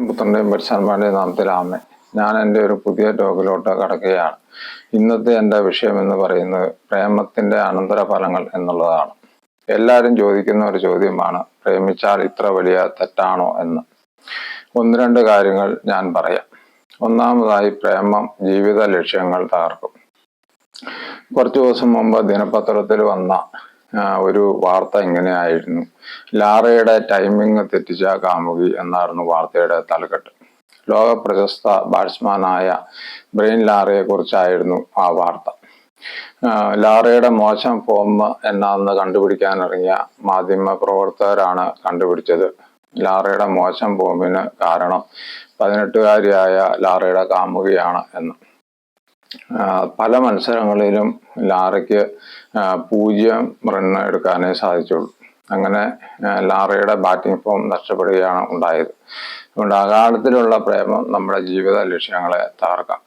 പുത്രന്റെയും പരിശാന്മാരുടെയും നാമത്തിൽ ആമേ ഞാൻ എന്റെ ഒരു പുതിയ ടോക്കിലോട്ട് കടക്കുകയാണ്. ഇന്നത്തെ എന്റെ വിഷയം എന്ന് പറയുന്നത് പ്രേമത്തിന്റെ അനന്തരഫലങ്ങൾ എന്നുള്ളതാണ്. എല്ലാവരും ചോദിക്കുന്ന ഒരു ചോദ്യമാണ് പ്രേമിച്ചാൽ ഇത്ര വലിയ തെറ്റാണോ എന്ന്. ഒന്ന് രണ്ട് കാര്യങ്ങൾ ഞാൻ പറയാം. ഒന്നാമതായി പ്രേമം ജീവിത ലക്ഷ്യങ്ങൾ തകർക്കും. കുറച്ചു ദിവസം മുമ്പ് ദിനപത്രത്തിൽ വന്ന ഒരു വാർത്ത ഇങ്ങനെയായിരുന്നു. ലാറയുടെ ടൈമിംഗ് തെറ്റിച്ച കാമുകി എന്നായിരുന്നു വാർത്തയുടെ തലക്കെട്ട്. ലോക പ്രശസ്ത ബാറ്റ്സ്മാനായ ബ്രെയിൻ ലാറയെ കുറിച്ചായിരുന്നു ആ വാർത്ത. ലാറയുടെ മോശം ഫോം എന്നാന്ന് കണ്ടുപിടിക്കാനിറങ്ങിയ മാധ്യമ പ്രവർത്തകരാണ് കണ്ടുപിടിച്ചത്. ലാറയുടെ മോശം ഫോമിന് കാരണം പതിനെട്ടുകാരിയായ ലാറയുടെ കാമുകിയാണ് എന്ന്. പല മത്സരങ്ങളിലും ലാറയ്ക്ക് പൂജ്യം റണ്ണ് എടുക്കാനേ സാധിച്ചുള്ളൂ. അങ്ങനെ ലാറയുടെ ബാറ്റിംഗ് ഫോം നഷ്ടപ്പെടുകയാണ് ഉണ്ടായത്. അതുകൊണ്ട് അകാലത്തിലുള്ള പ്രേമം നമ്മുടെ ജീവിത ലക്ഷ്യങ്ങളെ തകർക്കാം.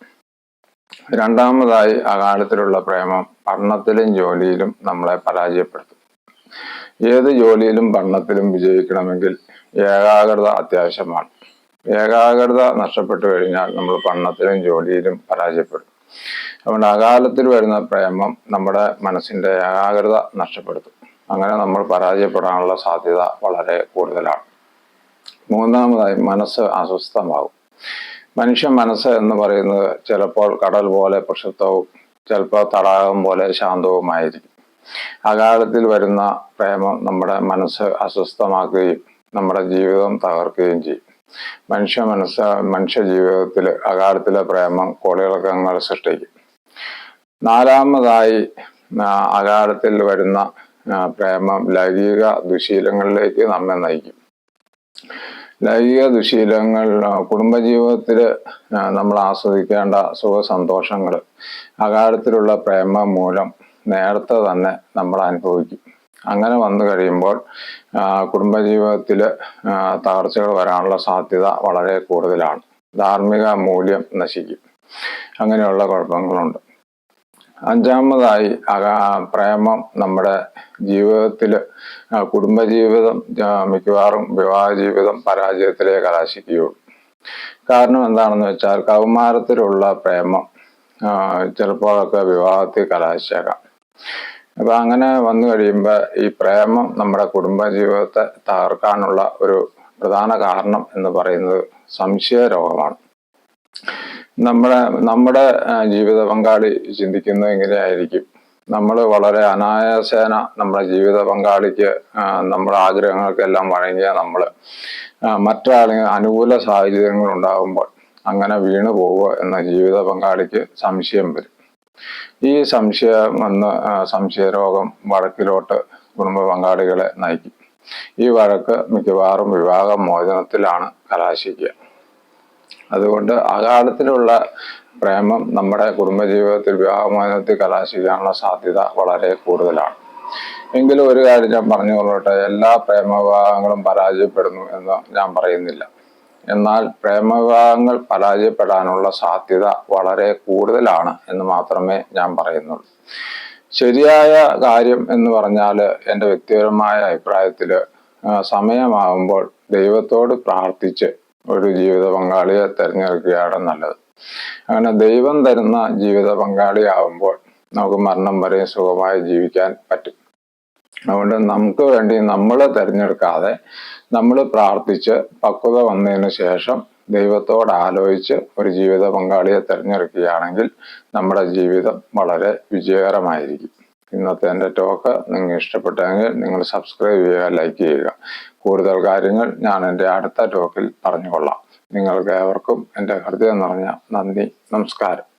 രണ്ടാമതായി അകാലത്തിലുള്ള പ്രേമം പഠനത്തിലും ജോലിയിലും നമ്മളെ പരാജയപ്പെടുത്തും. ഏത് ജോലിയിലും പഠനത്തിലും വിജയിക്കണമെങ്കിൽ ഏകാഗ്രത അത്യാവശ്യമാണ്. ഏകാഗ്രത നഷ്ടപ്പെട്ടു കഴിഞ്ഞാൽ നമ്മൾ പഠനത്തിലും ജോലിയിലും പരാജയപ്പെടും. അതുകൊണ്ട് അകാലത്തിൽ വരുന്ന പ്രേമം നമ്മുടെ മനസ്സിന്റെ ഏകാഗ്രത നഷ്ടപ്പെടുത്തും. അങ്ങനെ നമ്മൾ പരാജയപ്പെടാനുള്ള സാധ്യത വളരെ കൂടുതലാണ്. മൂന്നാമതായി മനസ്സ് അസ്വസ്ഥമാകും. മനുഷ്യ മനസ്സ് എന്ന് പറയുന്നത് ചിലപ്പോൾ കടൽ പോലെ പ്രക്ഷുബ്ധവും ചിലപ്പോൾ തടാകം പോലെ ശാന്തവുമായിരിക്കും. അകാലത്തിൽ വരുന്ന പ്രേമം നമ്മുടെ മനസ്സ് അസ്വസ്ഥമാക്കുകയും നമ്മുടെ ജീവിതം തകർക്കുകയും ചെയ്യും. മനുഷ്യ മനസ്സ മനുഷ്യ ജീവിതത്തിൽ അകാലത്തിലെ പ്രേമം കോളിളക്കങ്ങൾ സൃഷ്ടിക്കും. നാലാമതായി അകാലത്തിൽ വരുന്ന പ്രേമം ലൈംഗിക ദുശീലങ്ങളിലേക്ക് നമ്മെ നയിക്കും. ലൈംഗിക ദുശീലങ്ങൾ കുടുംബജീവിതത്തിൽ നമ്മൾ ആസ്വദിക്കേണ്ട സുഖ സന്തോഷങ്ങൾ അകാലത്തിലുള്ള പ്രേമം മൂലം നേരത്തെ തന്നെ നമ്മൾ അനുഭവിക്കും. അങ്ങനെ വന്നു കഴിയുമ്പോൾ കുടുംബജീവിതത്തിൽ തകർച്ചകൾ വരാനുള്ള സാധ്യത വളരെ കൂടുതലാണ്. ധാർമ്മിക മൂല്യം നശിക്കും. അങ്ങനെയുള്ള കുഴപ്പങ്ങളുണ്ട്. അഞ്ചാമതായി പ്രേമം നമ്മുടെ ജീവിതത്തിൽ കുടുംബജീവിതം മിക്കവാറും വിവാഹ ജീവിതം പരാജയത്തിലേ കലാശിക്കുകയുള്ളൂ. കാരണം എന്താണെന്ന് വെച്ചാൽ കൗമാരത്തിലുള്ള പ്രേമം ചിലപ്പോഴൊക്കെ വിവാഹത്തിൽ കലാശിച്ചേക്കാം. അപ്പൊ അങ്ങനെ വന്നു കഴിയുമ്പോൾ ഈ പ്രേമം നമ്മുടെ കുടുംബ ജീവിതത്തെ തകർക്കാനുള്ള ഒരു പ്രധാന കാരണം എന്ന് പറയുന്നത് സംശയ രോഗമാണ്. നമ്മുടെ നമ്മുടെ ജീവിത പങ്കാളി ചിന്തിക്കുന്നത് എങ്ങനെയായിരിക്കും? നമ്മൾ വളരെ അനായാസേന നമ്മുടെ ജീവിത പങ്കാളിക്ക് നമ്മുടെ ആഗ്രഹങ്ങൾക്കെല്ലാം വഴങ്ങിയ നമ്മൾ മറ്റൊരാളെ അനുകൂല സാഹചര്യങ്ങൾ ഉണ്ടാകുമ്പോൾ അങ്ങനെ വീണു പോവുക എന്ന ജീവിത പങ്കാളിക്ക് സംശയം വരും. ഈ സംശയം വന്ന് സംശയരോഗം വഴക്കിലോട്ട് കുടുംബ പങ്കാളികളെ നയിക്കും. ഈ വഴക്ക് മിക്കവാറും വിവാഹ മോചനത്തിലാണ് കലാശിക്കുക. അതുകൊണ്ട് അകാലത്തിലുള്ള പ്രേമം നമ്മുടെ കുടുംബജീവിതത്തിൽ വിവാഹമോചനത്തിൽ കലാശിക്കാനുള്ള സാധ്യത വളരെ കൂടുതലാണ്. എങ്കിലും ഒരു കാര്യം ഞാൻ പറഞ്ഞു കൊള്ളട്ടെ എല്ലാ പ്രേമവിവാഹങ്ങളും പരാജയപ്പെടുന്നു എന്ന് ഞാൻ പറയുന്നില്ല. എന്നാൽ പ്രേമവിവാഹങ്ങൾ പരാജയപ്പെടാനുള്ള സാധ്യത വളരെ കൂടുതലാണ് എന്ന് മാത്രമേ ഞാൻ പറയുന്നുള്ളൂ. ശരിയായ കാര്യം എന്ന് പറഞ്ഞാൽ എന്റെ വ്യക്തിപരമായ അഭിപ്രായത്തിൽ സമയമാകുമ്പോൾ ദൈവത്തോട് പ്രാർത്ഥിച്ച് ഒരു ജീവിത പങ്കാളിയെ തിരഞ്ഞെടുക്കുകയാണ് നല്ലത്. അങ്ങനെ ദൈവം തരുന്ന ജീവിത പങ്കാളിയാവുമ്പോൾ നമുക്ക് മരണം വരെ സുഖമായി ജീവിക്കാൻ പറ്റും. അതുകൊണ്ട് നമുക്ക് വേണ്ടി നമ്മൾ തിരഞ്ഞെടുക്കാതെ നമ്മൾ പ്രാർത്ഥിച്ച് പക്വത വന്നതിന് ശേഷം ദൈവത്തോട് ആലോചിച്ച് ഒരു ജീവിത പങ്കാളിയെ തിരഞ്ഞെടുക്കുകയാണെങ്കിൽ നമ്മുടെ ജീവിതം വളരെ വിജയകരമായിരിക്കും. ഇന്നത്തെ എന്റെ ടോക്ക് നിങ്ങൾ ഇഷ്ടപ്പെട്ടെങ്കിൽ നിങ്ങൾ സബ്സ്ക്രൈബ് ചെയ്യുക ലൈക്ക് ചെയ്യുക. കൂടുതൽ കാര്യങ്ങൾ ഞാൻ എന്റെ അടുത്ത ടോക്കിൽ പറഞ്ഞുകൊള്ളാം. നിങ്ങൾക്ക് ഏവർക്കും എന്റെ ഹൃദയം നിറഞ്ഞ നന്ദി നമസ്കാരം.